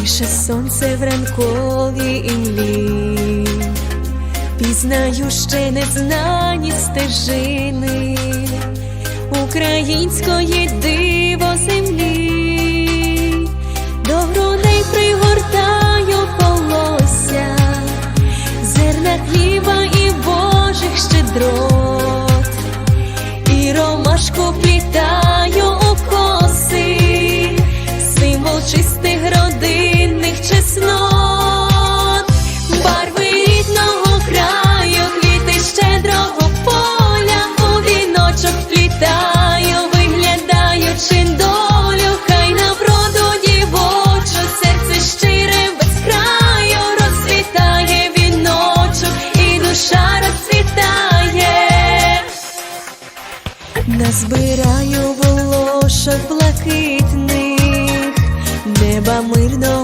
Тише сонце в ранковій імлі, пізнаю ще незнані стежини української диво землі, до грудей пригортаю волосся, зерна хліба і божих щедрот, і ромашку. Назбираю волошок блакитних, неба мирно.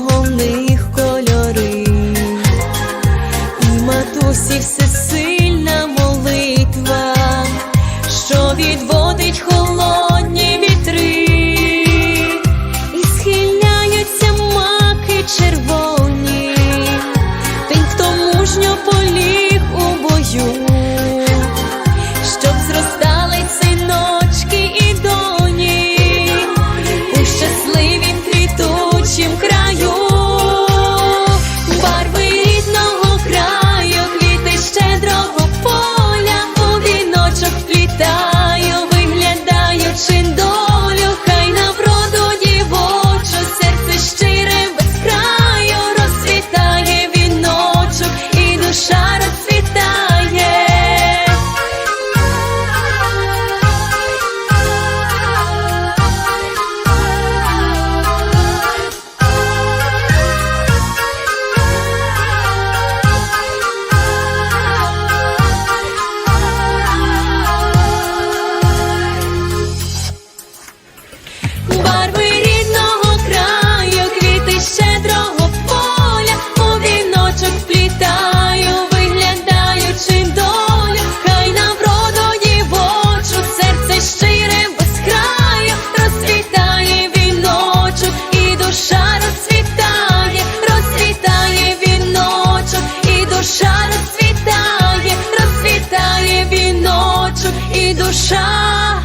伤。